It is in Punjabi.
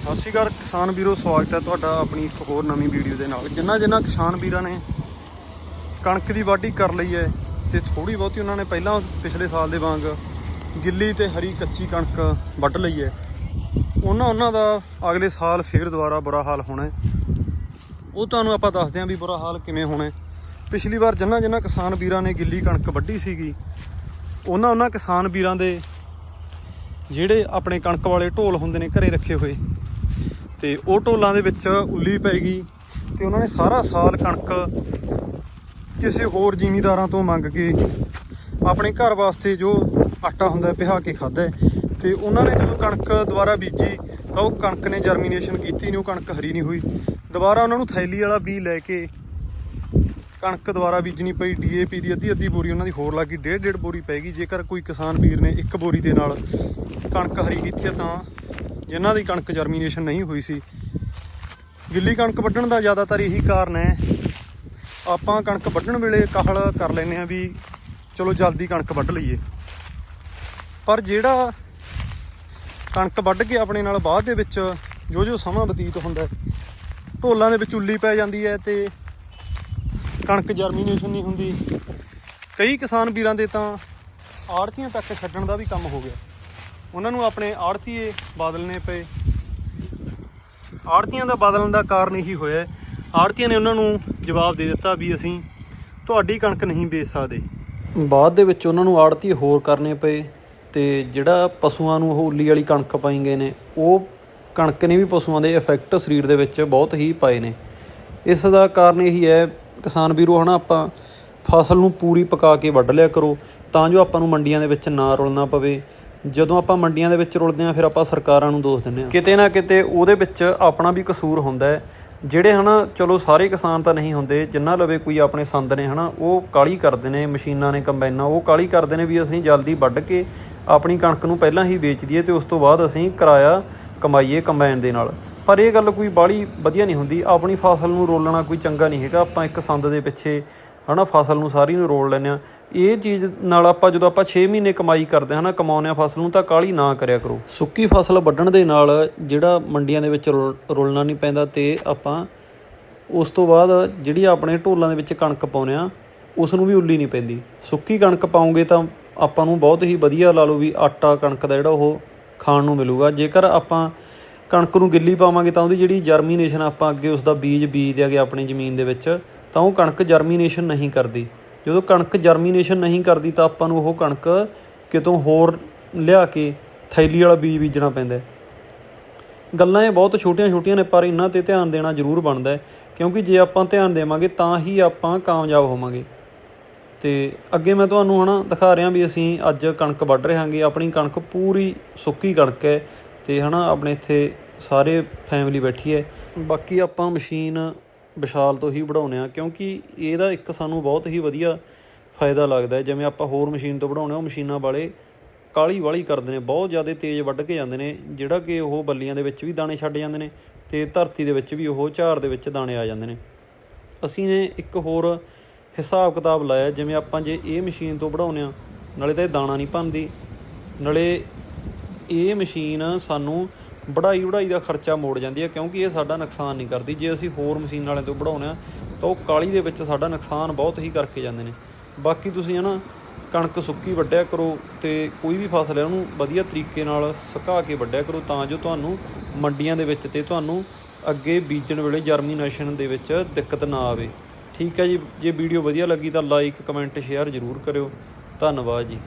ਸਤਿ ਸ਼੍ਰੀ ਅਕਾਲ ਕਿਸਾਨ ਵੀਰੋ, ਸਵਾਗਤ ਹੈ ਤੁਹਾਡਾ ਆਪਣੀ ਇੱਕ ਹੋਰ ਨਵੀਂ ਵੀਡੀਓ ਦੇ ਨਾਲ। ਜਿੰਨਾ ਜਿੰਨਾ ਕਿਸਾਨ ਵੀਰਾਂ ਨੇ ਕਣਕ ਦੀ ਵਾਢੀ ਕਰ ਲਈ ਹੈ ਤੇ ਥੋੜੀ ਬਹੁਤੀ ਉਹਨਾਂ ਨੇ ਪਹਿਲਾਂ ਪਿਛਲੇ ਸਾਲ ਦੇ ਵਾਂਗ ਗਿੱਲੀ ਤੇ ਹਰੀ ਕੱਚੀ ਕਣਕ ਵੱਢ ਲਈ ਹੈ। ਉਹਨਾਂ ਉਹਨਾਂ ਦਾ ਅਗਲੇ ਸਾਲ ਫੇਰ ਦੁਬਾਰਾ ਬੁਰਾ ਹਾਲ ਹੋਣਾ ਉਹ ਤੁਹਾਨੂੰ ਆਪਾਂ ਦੱਸਦੇ ਹਾਂ ਵੀ ਬੁਰਾ ਹਾਲ ਕਿਵੇਂ ਹੋਣਾ ਪਿਛਲੀ ਵਾਰ ਜਿੰਨਾ ਜਿੰਨਾ ਕਿਸਾਨ ਵੀਰਾਂ ਨੇ ਗਿੱਲੀ ਕਣਕ ਵੱਢੀ ਸੀਗੀ, ਉਹਨਾਂ ਉਹਨਾਂ ਕਿਸਾਨ ਵੀਰਾਂ ਦੇ ਜਿਹੜੇ ਆਪਣੇ ਕਣਕ ਵਾਲੇ ਢੋਲ ਹੁੰਦੇ ਨੇ ਘਰੇ ਰੱਖੇ ਹੋਏ ਤੇ ਉਹ ਢੋਲਾਂ ਦੇ ਵਿੱਚ ਉੱਲੀ ਪੈ ਗਈ ਤੇ ਉਹਨਾਂ ਨੇ ਸਾਰਾ ਸਾਲ ਕਣਕ ਕਿਸੇ ਹੋਰ ਜ਼ਿਮੀਂਦਾਰਾਂ ਤੋਂ ਮੰਗ ਕੇ ਆਪਣੇ ਘਰ ਵਾਸਤੇ ਜੋ ਆਟਾ ਹੁੰਦਾ ਪਿਹਾ ਕੇ ਖਾਦਾ ਤੇ ਉਹਨਾਂ ਨੇ ਜਦੋਂ ਕਣਕ ਦੁਬਾਰਾ ਬੀਜੀ ਤਾਂ ਉਹ ਕਣਕ ਨੇ ਜਰਮੀਨੇਸ਼ਨ ਕੀਤੀ ਨਹੀਂ, ਉਹ ਕਣਕ ਹਰੀ ਨਹੀਂ ਹੋਈ। ਦੁਬਾਰਾ ਉਹਨਾਂ ਨੂੰ ਥੈਲੀ ਵਾਲਾ ਬੀ ਲੈ ਕੇ ਕਣਕ ਦੁਬਾਰਾ ਬੀਜਣੀ ਪਈ ਡੀਏਪੀ ਦੀ ਅੱਧੀ ਅੱਧੀ ਬੋਰੀ ਉਹਨਾਂ ਦੀ ਹੋਰ ਲੱਗੀ ਡੇਢ ਡੇਢ ਬੋਰੀ ਪੈ ਗਈ। ਜੇਕਰ ਕੋਈ ਕਿਸਾਨ ਵੀਰ ਨੇ ਇੱਕ ਬੋਰੀ ਦੇ ਨਾਲ ਕਣਕ ਹਰੀ ਕੀਤੀ ਹੈ ਤਾਂ ਜਿਨ੍ਹਾਂ ਦੀ ਕਣਕ ਜਰਮੀਨੇਸ਼ਨ ਨਹੀਂ ਹੋਈ ਸੀ। ਗਿੱਲੀ ਕਣਕ ਵੱਢਣ ਦਾ ਜ਼ਿਆਦਾਤਰ ਇਹੀ ਕਾਰਨ ਹੈ। ਆਪਾਂ ਕਣਕ ਵੱਢਣ ਵੇਲੇ ਕਾਹਲ ਕਰ ਲੈਨੇ ਆ ਵੀ ਚਲੋ ਜਲਦੀ ਕਣਕ ਵੱਢ ਲਈਏ। ਪਰ ਜਿਹੜਾ ਕਣਕ ਵੱਢ ਕੇ ਆਪਣੇ ਨਾਲ ਬਾਅਦ ਦੇ ਵਿੱਚ ਜੋ ਜੋ ਸਮਾਂ ਬਤੀਤ ਹੁੰਦਾ ਹੈ, ਢੋਲਾਂ ਦੇ ਵਿੱਚ ਉੱਲੀ ਪੈ ਜਾਂਦੀ ਹੈ ਤੇ ਕਣਕ ਜਰਮੀਨੇਸ਼ਨ ਨਹੀਂ ਹੁੰਦੀ। ਕਈ ਕਿਸਾਨ ਵੀਰਾਂ ਦੇ ਤਾਂ ਆੜਤੀਆਂ ਤੱਕ ਛੱਡਣ ਦਾ ਵੀ ਕੰਮ ਹੋ ਗਿਆ। ਉਹਨਾਂ ਨੂੰ ਆਪਣੇ ਆੜਤੀਏ ਬਦਲਨੇ ਪਏ। ਆੜਤੀਆਂ ਦਾ ਬਦਲਣ ਦਾ ਕਾਰਨ ਇਹੀ ਹੋਇਆ ਆੜਤੀਆਂ ਨੇ ਉਹਨਾਂ ਨੂੰ ਜਵਾਬ ਦੇ ਦਿੱਤਾ ਵੀ ਅਸੀਂ ਤੁਹਾਡੀ ਕਣਕ ਨਹੀਂ ਵੇਚ ਸਕਦੇ। ਬਾਅਦ ਦੇ ਵਿੱਚ ਉਹਨਾਂ ਨੂੰ ਆੜਤੀ ਹੋਰ ਕਰਨੇ ਪਏ ਤੇ ਜਿਹੜਾ ਪਸ਼ੂਆਂ ਨੂੰ ਉਹ ਉੱਲੀ ਵਾਲੀ ਕਣਕ ਪਾਈ ਗਏ ਨੇ, ਉਹ ਕਣਕ ਨੇ ਵੀ ਪਸ਼ੂਆਂ ਦੇ ਇਫੈਕਟ ਸਰੀਰ ਦੇ ਵਿੱਚ ਬਹੁਤ ਹੀ ਪਾਏ ਨੇ। ਇਸ ਦਾ ਕਾਰਨ ਇਹੀ ਹੈ, ਕਿਸਾਨ ਵੀਰੋ, ਹਨਾ, ਆਪਾਂ ਫਸਲ ਨੂੰ ਪੂਰੀ ਪਕਾ ਕੇ ਵੱਢ ਲਿਆ ਕਰੋ, ਤਾਂ ਜੋ ਆਪਾਂ ਨੂੰ ਮੰਡੀਆਂ ਦੇ ਵਿੱਚ ਨਾ ਰੁਲਣਾ ਪਵੇ ਜਦੋਂ ਆਪਾਂ ਮੰਡੀਆਂ ਦੇ ਵਿੱਚ ਰੁਲਦੇ ਆ ਫਿਰ ਆਪਾਂ ਸਰਕਾਰਾਂ ਨੂੰ ਦੋਸ਼ ਦਿੰਦੇ ਆ ਕਿਤੇ ਨਾ ਕਿਤੇ ਉਹਦੇ ਵਿੱਚ ਆਪਣਾ ਵੀ ਕਸੂਰ ਹੁੰਦਾ ਹੈ। ਜਿਹੜੇ ਹਨਾ, ਚਲੋ ਸਾਰੇ ਕਿਸਾਨ ਤਾਂ ਨਹੀਂ ਹੁੰਦੇ, ਜਿੰਨਾ ਲਵੇ ਕੋਈ ਆਪਣੇ ਸੰਦ ਨੇ ਹਨਾ, ਉਹ ਕਾਲੀ ਕਰਦੇ ਨੇ, ਮਸ਼ੀਨਾਂ ਨੇ, ਕੰਬਾਈਨਾਂ, ਉਹ ਕਾਲੀ ਕਰਦੇ ਨੇ ਵੀ ਅਸੀਂ ਜਲਦੀ ਵੱਢ ਕੇ ਆਪਣੀ ਕਣਕ ਨੂੰ ਪਹਿਲਾਂ ਹੀ ਵੇਚ ਦਈਏ ਤੇ ਉਸ ਤੋਂ ਬਾਅਦ ਅਸੀਂ ਕਿਰਾਇਆ ਕਮਾਈਏ ਕੰਬਾਈਨ ਦੇ ਨਾਲ। ਪਰ ਇਹ ਗੱਲ ਕੋਈ ਬਾਲੀ ਵਧੀਆ ਨਹੀਂ ਹੁੰਦੀ। ਆਪਣੀ ਫਸਲ ਨੂੰ ਰੋਲਣਾ ਕੋਈ ਚੰਗਾ ਨਹੀਂ ਹੈਗਾ। ਆਪਾਂ ਇੱਕ ਸੰਦ ਦੇ ਪਿੱਛੇ ਹਨਾ, ਫਸਲ ਨੂੰ ਸਾਰੀ ਨੂੰ ਰੋਲ ਲੈਂਦੇ ਆ ਇਹ ਚੀਜ਼ ਨਾਲ ਆਪਾਂ ਜਦੋਂ ਆਪਾਂ 6 ਮਹੀਨੇ ਕਮਾਈ ਕਰਦੇ ਹਾਂ ਨਾ, ਕਮਾਉਂਦੇ ਆ ਫਸਲ ਨੂੰ ਤਾਂ ਕਾਲੀ ਨਾ ਕਰਿਆ ਕਰੋ। ਸੁੱਕੀ ਫਸਲ ਵੱਢਣ ਦੇ ਨਾਲ ਜਿਹੜਾ ਮੰਡੀਆਂ ਦੇ ਵਿੱਚ ਰੁਲ- ਰੁਲਣਾ ਨਹੀਂ ਪੈਂਦਾ ਤੇ ਆਪਾਂ ਉਸ ਤੋਂ ਬਾਅਦ ਜਿਹੜੀ ਆਪਣੇ ਢੋਲਾਂ ਦੇ ਵਿੱਚ ਕਣਕ ਪਾਉਂਦੇ ਆ ਉਸ ਨੂੰ ਵੀ ਉੱਲੀ ਨਹੀਂ ਪੈਂਦੀ। ਸੁੱਕੀ ਕਣਕ ਪਾਉਂਗੇ ਤਾਂ ਆਪਾਂ ਨੂੰ ਬਹੁਤ ਹੀ ਵਧੀਆ ਲਾ ਲਓ ਵੀ ਆਟਾ ਕਣਕ ਦਾ ਜਿਹੜਾ ਉਹ ਖਾਣ ਨੂੰ ਮਿਲੂਗਾ। ਜੇਕਰ ਆਪਾਂ ਕਣਕ ਨੂੰ ਗਿੱਲੀ ਪਾਵਾਂਗੇ ਤਾਂ ਉਹਦੀ ਜਿਹੜੀ ਜਰਮੀਨੇਸ਼ਨ ਆਪਾਂ ਅੱਗੇ ਉਸ ਦਾ ਬੀਜ ਬੀਜ ਦਿਆਂਗੇ ਆਪਣੀ ਜ਼ਮੀਨ ਦੇ ਵਿੱਚ ਤਾਂ ਉਹ ਕਣਕ ਜਰਮੀਨੇਸ਼ਨ ਨਹੀਂ ਕਰਦੀ। ਜਦੋਂ ਕਣਕ ਜਰਮੀਨੇਸ਼ਨ ਨਹੀਂ ਕਰਦੀ ਤਾਂ ਆਪਾਂ ਨੂੰ ਉਹ ਕਣਕ ਕਿਤੋਂ ਹੋਰ ਲਿਆ ਕੇ ਥੈਲੀ ਵਾਲਾ ਬੀਜ ਬੀਜਣਾ ਪੈਂਦਾ ਗੱਲਾਂ ਇਹ ਬਹੁਤ ਛੋਟੀਆਂ-ਛੋਟੀਆਂ ਨੇ, ਪਰ ਇਹਨਾਂ ਤੇ ਧਿਆਨ ਦੇਣਾ ਜ਼ਰੂਰ ਬਣਦਾ ਹੈ, ਕਿਉਂਕਿ ਜੇ ਆਪਾਂ ਧਿਆਨ ਦੇਵਾਂਗੇ ਤਾਂ ਹੀ ਆਪਾਂ ਕਾਮਯਾਬ ਹੋਵਾਂਗੇ। ਤੇ ਅੱਗੇ ਮੈਂ ਤੁਹਾਨੂੰ ਹਨਾ ਦਿਖਾ ਰਿਹਾ ਵੀ ਅਸੀਂ ਅੱਜ ਕਣਕ ਵੱਢ ਰਹੇ ਹਾਂਗੇ ਆਪਣੀ ਕਣਕ ਪੂਰੀ ਸੁੱਕੀ ਕਣਕ ਹੈ ਤੇ ਹਨਾ ਆਪਣੇ ਇੱਥੇ ਸਾਰੇ ਫੈਮਿਲੀ ਬੈਠੀ ਹੈ। ਬਾਕੀ ਆਪਾਂ ਮਸ਼ੀਨ ਵਿਸ਼ਾਲ ਤੋਂ ਹੀ ਵਢਾਉਂਦੇ ਆ ਕਿਉਂਕਿ ਇਹਦਾ ਇੱਕ ਸਾਨੂੰ ਬਹੁਤ ਹੀ ਵਧੀਆ ਫਾਇਦਾ ਲੱਗਦਾ ਹੈ। ਜਿਵੇਂ ਆਪਾਂ ਹੋਰ ਮਸ਼ੀਨ ਤੋਂ ਵਢਾਉਂਦੇ ਆ ਉਹ ਮਸ਼ੀਨਾਂ ਵਾਲੇ ਕਾਲੀ ਵਾਲੀ ਕਰਦੇ ਨੇ, ਬਹੁਤ ਜ਼ਿਆਦਾ ਤੇਜ਼ ਵੱਢ ਕੇ ਜਾਂਦੇ ਨੇ, ਜਿਹੜਾ ਕਿ ਉਹ ਬੱਲੀਆਂ ਦੇ ਵਿੱਚ ਵੀ ਦਾਣੇ ਛੱਡ ਜਾਂਦੇ ਨੇ ਤੇ ਧਰਤੀ ਦੇ ਵਿੱਚ ਵੀ ਉਹ ਝਾੜ ਦੇ ਵਿੱਚ ਦਾਣੇ ਆ ਜਾਂਦੇ ਨੇ। ਅਸੀਂ ਨੇ ਇੱਕ ਹੋਰ ਹਿਸਾਬ ਕਿਤਾਬ ਲਾਇਆ, ਜਿਵੇਂ ਆਪਾਂ ਜੇ ਇਹ ਮਸ਼ੀਨ ਤੋਂ ਵਢਾਉਂਦੇ ਆ ਨਾਲੇ ਤਾਂ ਇਹ ਦਾਣਾ ਨਹੀਂ ਭੰਦੀ ਨਾਲੇ ਇਹ ਮਸ਼ੀਨ ਸਾਨੂੰ ਵਢਾਈ ਵਢਾਈ ਦਾ ਖਰਚਾ ਮੋੜ ਜਾਂਦੀ ਹੈ ਕਿਉਂਕਿ ਇਹ ਸਾਡਾ ਨੁਕਸਾਨ ਨਹੀਂ ਕਰਦੀ। ਜੇ ਅਸੀਂ ਹੋਰ ਮਸ਼ੀਨ ਵਾਲਿਆਂ ਤੋਂ ਵਢਾਉਂਦੇ ਆ ਤਾਂ ਉਹ ਕਾਲੀ ਦੇ ਵਿੱਚ ਸਾਡਾ ਨੁਕਸਾਨ ਬਹੁਤ ਹੀ ਕਰਕੇ ਜਾਂਦੇ ਨੇ। ਬਾਕੀ ਤੁਸੀਂ ਹਨਾ, ਕਣਕ ਸੁੱਕੀ ਵੱਢਿਆ ਕਰੋ ਤੇ ਕੋਈ ਵੀ ਫਸਲ ਹੈ, ਉਹਨੂੰ ਵਧੀਆ ਤਰੀਕੇ ਨਾਲ ਸੁਕਾ ਕੇ ਵੱਢਿਆ ਕਰੋ ਤਾਂ ਜੋ ਤੁਹਾਨੂੰ ਮੰਡੀਆਂ ਦੇ ਵਿੱਚ ਤੇ ਤੁਹਾਨੂੰ ਅੱਗੇ ਬੀਜਣ ਵੇਲੇ ਜਰਮੀਨੇਸ਼ਨ ਦੇ ਵਿੱਚ ਦਿੱਕਤ ਨਾ ਆਵੇ। ਠੀਕ ਹੈ ਜੀ, ਜੇ ਵੀਡੀਓ ਵਧੀਆ ਲੱਗੀ ਤਾਂ ਲਾਈਕ ਕਮੈਂਟ ਸ਼ੇਅਰ ਜ਼ਰੂਰ ਕਰਿਓ। ਧੰਨਵਾਦ ਜੀ।